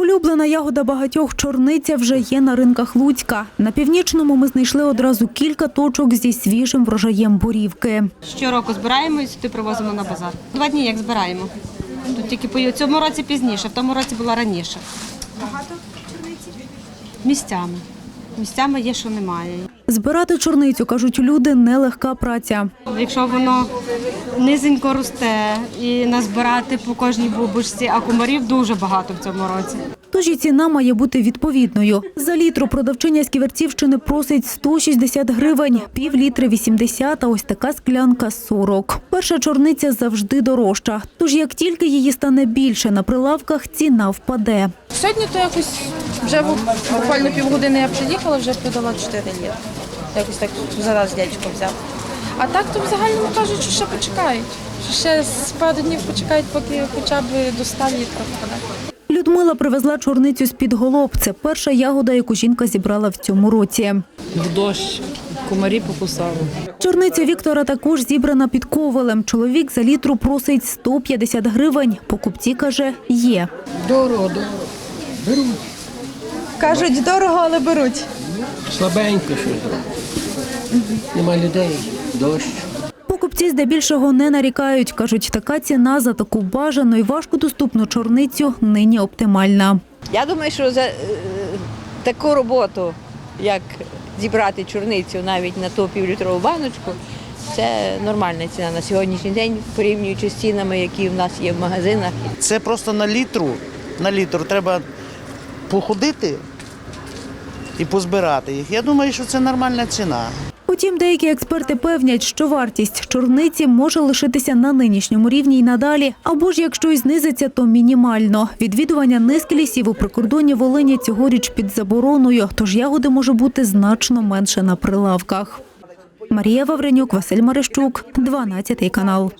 Улюблена ягода багатьох чорниця вже є на ринках Луцька. На північному ми знайшли одразу кілька точок зі свіжим врожаєм бурівки. Щороку збираємо і сюди привозимо на базар. Два дні як збираємо. Тут тільки по цьому році пізніше, в тому році була раніше. Багато чорниці? Місцями. Місцями є, що немає. Збирати чорницю, кажуть люди, нелегка праця. Якщо воно низенько росте і назбирати по кожній бубочці, а комарів дуже багато в цьому році. Тож і ціна має бути відповідною. За літру продавчиня з Ківерцівщини просить 160 гривень, пів літри 80, а ось така склянка 40. Перша чорниця завжди дорожча. Тож як тільки її стане більше на прилавках, ціна впаде. Сьогодні то якось вже буквально півгодини я приїхала, вже продала 4 літри. Якось так зараз дядько взяв. А так то в загальному кажуть, що ще почекають. Що ще з пару днів почекають, поки хоча б до 100 літрів впаде. Людмила привезла чорницю з-під голоб. Це перша ягода, яку жінка зібрала в цьому році. в дощ, комарі покусали. Чорниця Віктора також зібрана під ковалем. Чоловік за літру просить 150 гривень. Покупці, каже, є. Дорого, дорого. Беруть. Кажуть, дорого, але беруть. Слабенько щось. Нема людей, дощ. Покупці здебільшого не нарікають. Кажуть, така ціна за таку бажану і важкодоступну чорницю нині оптимальна. Я думаю, що за е, таку роботу, як зібрати чорницю навіть на ту півлітрову баночку, це нормальна ціна на сьогоднішній день, порівнюючи з цінами, які в нас є в магазинах. Це просто на літру. На літру треба походити і позбирати їх. Я думаю, що це нормальна ціна. Утім, деякі експерти певнять, що вартість чорниці може лишитися на нинішньому рівні й надалі, або ж якщо й знизиться, то мінімально. Відвідування низки лісів у прикордонні Волині цьогоріч під забороною, тож ягоди може бути значно менше на прилавках. Марія Вавренюк, Василь Марищук, 12 канал.